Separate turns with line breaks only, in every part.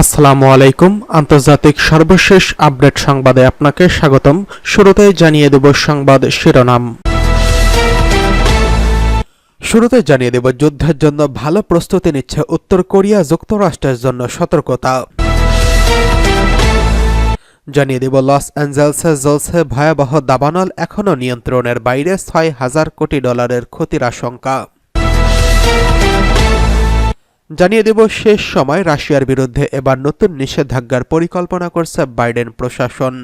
আসসালামু আলাইকুম। আন্তর্জাতিক সর্বশেষ আপডেট সংবাদে আপনাকে স্বাগতম। শুরুতেই জানিয়ে দেব সংবাদ শিরোনাম। শুরুতে জানিয়ে দেব, যুদ্ধের জন্য ভালো প্রস্তুতি নিচ্ছে উত্তর কোরিয়া যুক্তরাষ্ট্রের জন্য সতর্কতা। জানিয়ে দেব, লস অ্যাঞ্জেলসে জ্বলছে ভয়াবহ দাবানল। এখনও নিয়ন্ত্রণের বাইরে ছয় হাজার কোটি ডলারের ক্ষতির আশঙ্কা। জানিয়ে দেব, শেষ সময় রাশিয়ার বিরুদ্ধে এবার নতুন নিষেধাজ্ঞার পরিকল্পনা করছে বাইডেন প্রশাসন।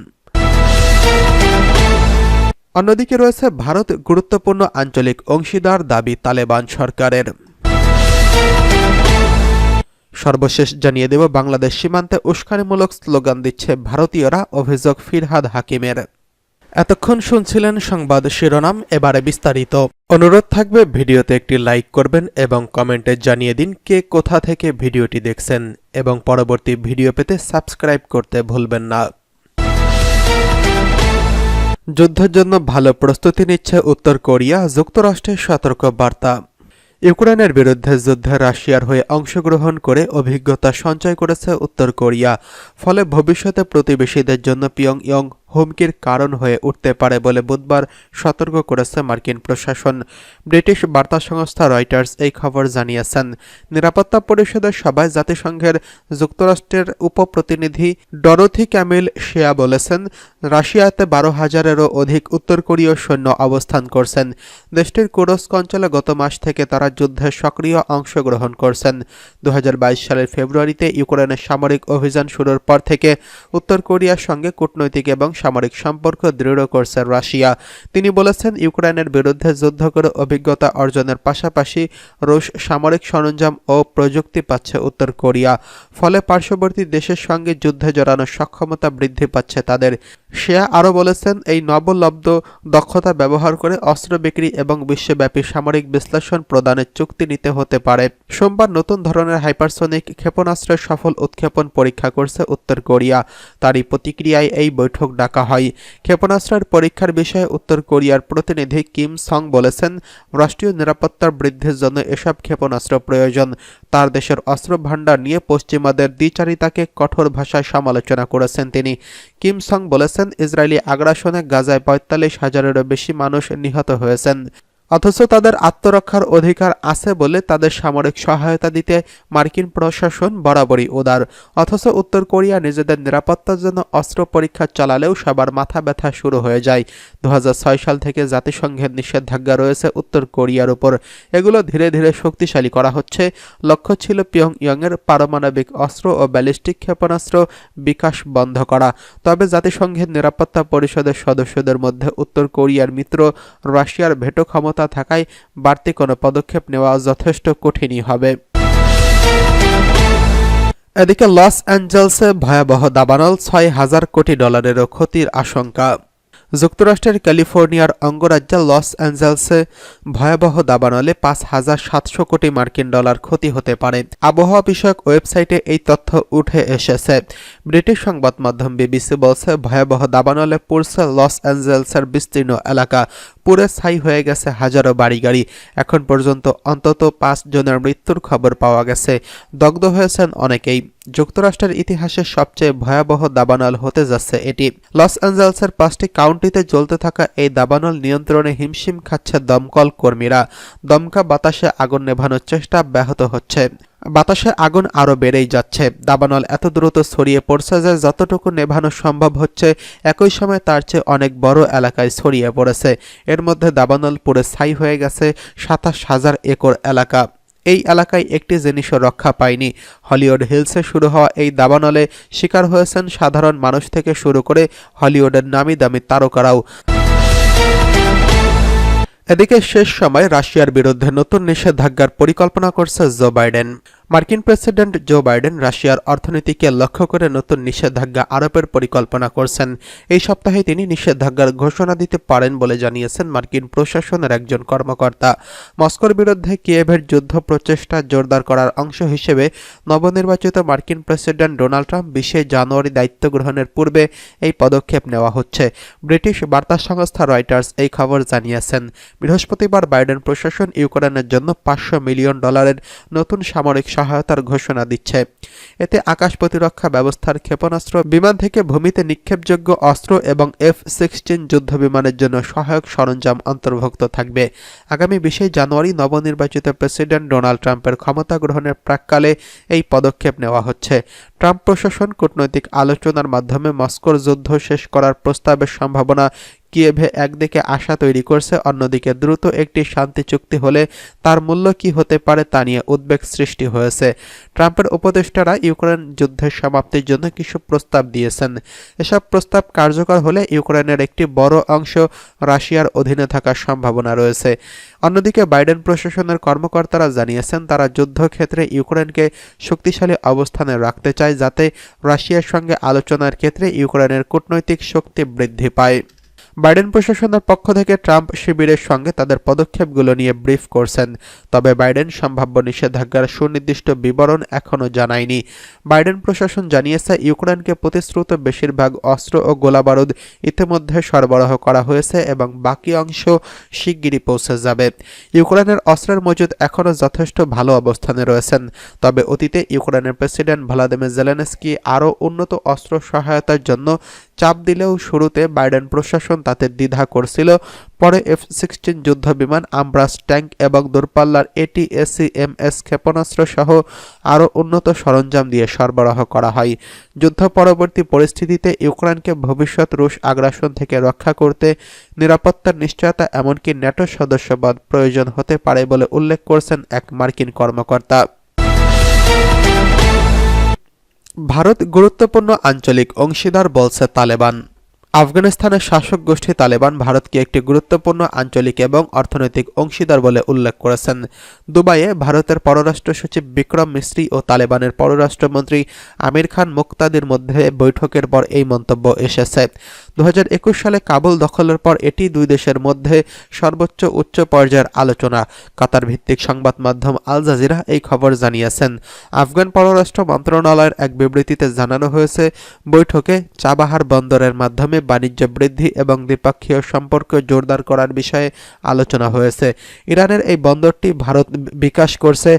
অন্যদিকে রয়েছে ভারত গুরুত্বপূর্ণ আঞ্চলিক অংশীদার দাবি তালেবান সরকারের। সর্বশেষ জানিয়ে দেব, বাংলাদেশ সীমান্তে উস্কানিমূলক স্লোগান দিচ্ছে ভারতীয়রা, অভিযোগ ফিরহাদ হাকিমের। এতক্ষণ শুনছিলেন সংবাদ শিরোনাম, এবারে বিস্তারিত। অনুরোধ থাকবে, ভিডিওতে একটি লাইক করবেন এবং কমেন্টে জানিয়ে দিন কে কোথা থেকে ভিডিওটি দেখছেন এবং পরবর্তী ভিডিও পেতে সাবস্ক্রাইব করতে ভুলবেন না। যুদ্ধের জন্য ভালো প্রস্তুতি নিচ্ছে উত্তর কোরিয়া, যুক্তরাষ্ট্রের সতর্ক বার্তা। ইউক্রেনের বিরুদ্ধে যুদ্ধে রাশিয়ার হয়ে অংশগ্রহণ করে অভিজ্ঞতা সঞ্চয় করেছে উত্তর কোরিয়া, ফলে ভবিষ্যতে প্রতিবেশীদের জন্য পিয়ং ইয়ং হুমকির কারণ হয়ে উঠতে পারে বলে বুধবার সতর্ক করেছে মার্কিন প্রশাসন। ব্রিটিশ বার্তা সংস্থা রয়টার্স এই খবর জানিয়েছেন। নিরাপত্তা পরিষদের সভায় জাতিসংঘের যুক্তরাষ্ট্রের উপপ্রতিনিধি ডরোথি ক্যামিল শেয়া বলেছেন, রাশিয়াতে বারো হাজারেরও অধিক উত্তর কোরীয় সৈন্য অবস্থান করছেন। দেশটির কুরস্ক অঞ্চলে গত মাস থেকে তারা যুদ্ধে সক্রিয় অংশগ্রহণ করছেন। দু হাজার বাইশ সালের ফেব্রুয়ারিতে ইউক্রেনের সামরিক অভিযান শুরুর পর থেকে উত্তর কোরিয়ার সঙ্গে কূটনৈতিক এবং সামরিক সম্পর্ক দৃঢ় করছে রাশিয়া। তিনি বলেছেন, ইউক্রেনের বিরুদ্ধে যুদ্ধ করে অভিজ্ঞতা অর্জনের পাশাপাশি রুশ সামরিক সরঞ্জাম ও প্রযুক্তি পাচ্ছে উত্তর কোরিয়া। ফলে পার্শ্ববর্তী দেশের সঙ্গে যুদ্ধে জড়ানোর সক্ষমতা বৃদ্ধি পাচ্ছে তাদের। শেয়া আরও বলেছেন, এই নবলব্ধ দক্ষতা ব্যবহার করে অস্ত্র বিক্রি এবং বিশ্বব্যাপী সামরিক বিশ্লেষণ প্রদানের চুক্তি নিতে হতে পারে। সোমবার নতুন ধরনের হাইপারসোনিক ক্ষেপণাস্ত্রের সফল উৎক্ষেপণ পরীক্ষা করছে উত্তর কোরিয়া। তারই প্রতিক্রিয়ায় এই বৈঠক ডাকা হয়। ক্ষেপণাস্ত্রের পরীক্ষার বিষয়ে উত্তর কোরিয়ার প্রতিনিধি কিম সং বলেছেন, রাষ্ট্রীয় নিরাপত্তার বৃদ্ধির জন্য এসব ক্ষেপণাস্ত্র প্রয়োজন। তার দেশের অস্ত্র ভাণ্ডার নিয়ে পশ্চিমাদের দ্বিচারিতাকে কঠোর ভাষায় সমালোচনা করেছেন তিনি। কিম সং বলেছেন, ইসরায়েলি আগ্রাসনে গাজায় পঁয়তাল্লিশ হাজারেরও বেশি মানুষ নিহত হয়েছেন। অথচ তাদের আত্মরক্ষার অধিকার আছে বলে তাদের সামরিক সহায়তা দিতে মার্কিন প্রশাসন বরাবরই উদার। অথচ উত্তর কোরিয়া নিজেদের নিরাপত্তার জন্য অস্ত্র পরীক্ষা চালালেও সবার মাথা ব্যথা শুরু হয়ে যায়। দু হাজার ছয় সাল থেকে জাতিসংঘের নিষেধাজ্ঞা রয়েছে উত্তর কোরিয়ার উপর। এগুলো ধীরে ধীরে শক্তিশালী করা হচ্ছে। লক্ষ্য ছিল পিয়ং ইয়ংয়ের পারমাণবিক অস্ত্র ও ব্যালিস্টিক ক্ষেপণাস্ত্র বিকাশ বন্ধ করা। তবে জাতিসংঘের নিরাপত্তা পরিষদের সদস্যদের মধ্যে উত্তর কোরিয়ার মিত্র রাশিয়ার ভেটো ক্ষমতা ক্ষমতা থাকায় বাড়তি কোনো পদক্ষেপ নেওয়া যথেষ্ট কঠিনই হবে। এদিকে লস অ্যাঞ্জেলসে ভয়াবহ দাবানল ছয় হাজার কোটি ডলারেরও ক্ষতির আশঙ্কা। যুক্তরাষ্ট্রের ক্যালিফোর্নিয়ার অঙ্গরাজ্য লস অ্যাঞ্জেলসে ভয়াবহ দাবানলে পাঁচ হাজার সাতশো কোটি মার্কিন ডলার ক্ষতি হতে পারে। আবহাওয়া বিষয়ক ওয়েবসাইটে এই তথ্য উঠে এসেছে। ব্রিটিশ সংবাদ মাধ্যম বিবিসি বলছে, ভয়াবহ দাবানলে পড়ছে লস অ্যাঞ্জেলসের বিস্তীর্ণ এলাকা। পুরে ছাই হয়ে গেছে হাজারো বাড়ি গাড়ি এখন পর্যন্ত অন্তত পাঁচ জনের মৃত্যুর খবর পাওয়া গেছে। দগ্ধ হয়েছেন অনেকেই। যুক্তরাষ্ট্রের ইতিহাসের সবচেয়ে ভয়াবহ দাবানল হতে যাচ্ছে এটি। লস অ্যাঞ্জেলসের পাঁচটি কাউন্টিতে জ্বলতে থাকা এই দাবানল নিয়ন্ত্রণে হিমশিম খাচ্ছে দমকল কর্মীরা। দমকা বাতাসে আগুন নেভানোর চেষ্টা ব্যাহত হচ্ছে। বাতাসে আগুন আরও বেড়েই যাচ্ছে। দাবানল এত দ্রুত ছড়িয়ে পড়ছে যে যতটুকু নেভানো সম্ভব হচ্ছে, একই সময় তার চেয়ে অনেক বড় এলাকায় ছড়িয়ে পড়েছে। এর মধ্যে দাবানল পুরে ছাই হয়ে গেছে সাতাশ হাজার একর এলাকা। এই এলাকায় একটি জিনিসও রক্ষা পায়নি। হলিউড হিলসে শুরু হওয়া এই দাবানলে শিকার হয়েছেন সাধারণ মানুষ থেকে শুরু করে হলিউডের নামি দামি তারকারাও। এদিকে শেষ সময় রাশিয়ার বিরুদ্ধে নতুন নিষেধাজ্ঞার পরিকল্পনা করছে জো বাইডেন। মার্কিন প্রেসিডেন্ট জো বাইডেন রাশিয়ার অর্থনীতিকে লক্ষ্য করে নতুন নিষেধাজ্ঞা আরোপের পরিকল্পনা করছেন। এই সপ্তাহে তিনি নিষেধাজ্ঞার ঘোষণা দিতে পারেন বলে জানিয়েছেন মার্কিন প্রশাসনের একজন কর্মকর্তা। মস্কোর বিরুদ্ধে কিয়েভের যুদ্ধ প্রচেষ্টা জোরদার করার অংশ হিসেবে নবনির্বাচিত মার্কিন প্রেসিডেন্ট ডোনাল্ড ট্রাম্প বিশে জানুয়ারি দায়িত্ব গ্রহণের পূর্বে এই পদক্ষেপ নেওয়া হচ্ছে। ব্রিটিশ বার্তা সংস্থা রয়টার্স এই খবর জানিয়েছেন। বৃহস্পতিবার বাইডেন প্রশাসন ইউক্রেনের জন্য পাঁচশো মিলিয়ন ডলারের নতুন সামরিক সহায়তার ঘোষণা দিচ্ছে। এতে আকাশ প্রতিরক্ষা ব্যবস্থার ক্ষেপণাস্ত্র, বিমান থেকে ভূমিতে নিক্ষেপযোগ্য অস্ত্র এবং এফ সিক্সটিন যুদ্ধ বিমানের জন্য সহায়ক সরঞ্জাম অন্তর্ভুক্ত থাকবে। আগামী বিশে জানুয়ারি নবনির্বাচিত প্রেসিডেন্ট ডোনাল্ড ট্রাম্পের ক্ষমতা গ্রহণের প্রাককালে এই পদক্ষেপ নেওয়া হচ্ছে। ট্রাম্প প্রশাসন, কূটনৈতিক আলোচনার মাধ্যমে মস্কোর যুদ্ধ শেষ করার প্রস্তাবের সম্ভাবনা কিয়েভে একদিকে আশা তৈরি করছে, অন্যদিকে দ্রুত একটি শান্তি চুক্তি হলে তার মূল্য কি হতে পারে তা নিয়ে উদ্বেগ সৃষ্টি হয়েছে। ট্রাম্পের উপদেষ্টারা ইউক্রেন যুদ্ধের সমাপ্তির জন্য কিছু প্রস্তাব দিয়েছেন। এসব প্রস্তাব কার্যকর হলে ইউক্রেনের একটি বড় অংশ রাশিয়ার অধীনে থাকার সম্ভাবনা রয়েছে। অন্যদিকে বাইডেন প্রশাসনের কর্মকর্তারা জানিয়েছেন, তারা যুদ্ধক্ষেত্রে ইউক্রেনকে শক্তিশালী অবস্থানে রাখতে চায়, যাতে রাশিয়ার সঙ্গে আলোচনার ক্ষেত্রে ইউক্রেনের কূটনৈতিক শক্তি বৃদ্ধি পায়। বাইডেন প্রশাসনের পক্ষ থেকে ট্রাম্প শিবিরের সঙ্গে তাদের পদক্ষেপগুলো নিয়ে ব্রিফ করছেন। তবে বাইডেন সম্ভাব্য নিষেধাজ্ঞার সুনির্দিষ্ট বিবরণ এখনও জানায়নি। বাইডেন প্রশাসন জানিয়েছে, ইউক্রেনকে প্রতিশ্রুত বেশিরভাগ অস্ত্র ও গোলাবারুদ ইতিমধ্যে সরবরাহ করা হয়েছে এবং বাকি অংশ শিগগিরই পৌঁছে যাবে। ইউক্রেনের অস্ত্রের মজুদ এখনও যথেষ্ট ভালো অবস্থানে রয়েছেন। তবে অতীতে ইউক্রেনের প্রেসিডেন্ট ভ্লাদিমির জেলেনস্কি আরও উন্নত অস্ত্র সহায়তার জন্য চাপ দিলেও শুরুতে বাইডেন প্রশাসন তাতে দ্বিধা করছিল। পরে এফ সিক্সটিন যুদ্ধ বিমান আমব্রাস ট্যাঙ্ক এবং দূরপাল্লার এটিএসিএমএস ক্ষেপণাস্ত্র সহ আরও উন্নত সরঞ্জাম দিয়ে সরবরাহ করা হয়। যুদ্ধ পরবর্তী পরিস্থিতিতে ইউক্রেনকে ভবিষ্যৎ রুশ আগ্রাসন থেকে রক্ষা করতে নিরাপত্তার নিশ্চয়তা এমনকি ন্যাটো সদস্যপদ প্রয়োজন হতে পারে বলে উল্লেখ করছেন এক মার্কিন কর্মকর্তা। ভারত গুরুত্বপূর্ণ আঞ্চলিক অংশীদার বলছে তালেবান। আফগানিস্তানের শাসক গোষ্ঠী তালেবান ভারতকে একটি গুরুত্বপূর্ণ আঞ্চলিক এবং অর্থনৈতিক অংশীদার বলে উল্লেখ করেছেন। দুবাইয়ে ভারতের পররাষ্ট্র সচিব বিক্রম মিস্ত্রি ও তালেবানের পররাষ্ট্রমন্ত্রী আমির খান মুক্তাদির মধ্যে বৈঠকের পর এই মন্তব্য এসেছে। দু হাজার একুশ সালে কাবুল দখলের পর এটি দুই দেশের মধ্যে সর্বোচ্চ উচ্চ পর্যায়ের আলোচনা। কাতার ভিত্তিক সংবাদ মাধ্যম আল জাজিরা এই খবর জানিয়েছেন। আফগান পররাষ্ট্র মন্ত্রণালয়ের এক বিবৃতিতে জানানো হয়েছে, বৈঠকে চাবাহার বন্দরের মাধ্যমে বাণিজ্য বৃদ্ধি এবং দ্বিপাক্ষীয় সম্পর্ক জোরদার করার বিষয়ে আলোচনা হয়েছে। ইরানের এই বন্দরটি ভারত বিকাশ করছে,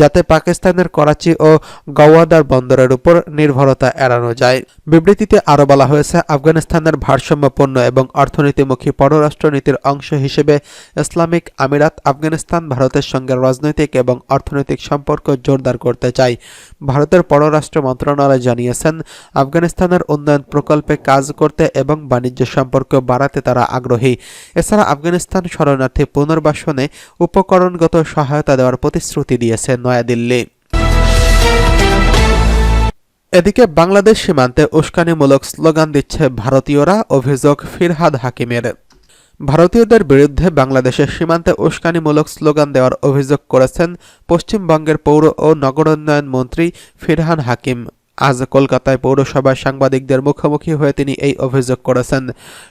যাতে পাকিস্তানের করাচি ও গওয়াদার বন্দরের উপর নির্ভরতা এড়ানো যায়। বিবৃতিতে আরও বলা হয়েছে, আফগানিস্তানের ভারসাম্যপূর্ণ এবং অর্থনীতিমুখী পররাষ্ট্রনীতির অংশ হিসেবে ইসলামিক আমিরাত আফগানিস্তান ভারতের সঙ্গে রাজনৈতিক এবং অর্থনৈতিক সম্পর্ক জোরদার করতে চায়। ভারতের পররাষ্ট্র মন্ত্রণালয় জানিয়েছেন, আফগানিস্তানের উন্নয়ন প্রকল্পে কাজ করতে এবং বাণিজ্য সম্পর্ক বাড়াতে তারা আগ্রহী। এছাড়া আফগানিস্তান শরণার্থী পুনর্বাসনে উপকরণগত সহায়তা দেওয়ার প্রতিশ্রুতি দিয়েছে নয়াদিল্লি। এদিকে বাংলাদেশ সীমান্তে উস্কানিমূলক স্লোগান দিচ্ছে ভারতীয়রা, অভিযোগ ফিরহাদ হাকিমের। ভারতীয়দের বিরুদ্ধে বাংলাদেশের সীমান্তে উস্কানিমূলক স্লোগান দেওয়ার অভিযোগ করেছেন পশ্চিমবঙ্গের পৌর ও নগরোন্নয়ন মন্ত্রী ফিরহান হাকিম। আজ কলকাতায় পৌরসভার সাংবাদিকদের মুখোমুখি হয়ে তিনি এই অভিযোগ করেছেন।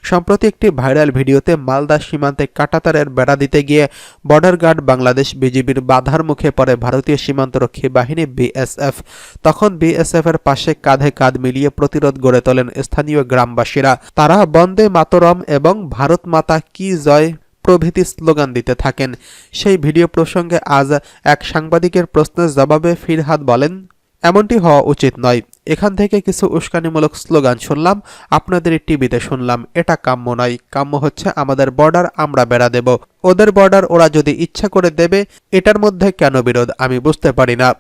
সম্প্রতি একটি ভাইরাল ভিডিওতে মালদা সীমান্তে কাটাতারের বেড়া দিতে গিয়ে বর্ডার গার্ড বাংলাদেশ বিজিবির বাধার মুখে পড়ে ভারতীয় সীমান্তরক্ষী বাহিনী বিএসএফ। তখন বিএসএফ এর পাশে কাঁধে কাঁধ মিলিয়ে প্রতিরোধ গড়ে তোলেন স্থানীয় গ্রামবাসীরা। তারা বন্দে মাতরম এবং ভারত মাতা কি জয় প্রভৃতি স্লোগান দিতে থাকেন। সেই ভিডিও প্রসঙ্গে আজ এক সাংবাদিকের প্রশ্নের জবাবে ফিরহাদ বলেন এমনটি হওয়া উচিত নয়। এখান থেকে কিছু উস্কানিমূলক স্লোগান শুনলাম, আপনাদের টিভিতে শুনলাম। এটা কাম্য নয়। কাম্য হচ্ছে আমাদের বর্ডার, আমরা বেড়া দেব। ওদের বর্ডার ওরা যদি ইচ্ছা করে দেবে, এটার মধ্যে কেন বিরোধ আমি বুঝতে পারি না।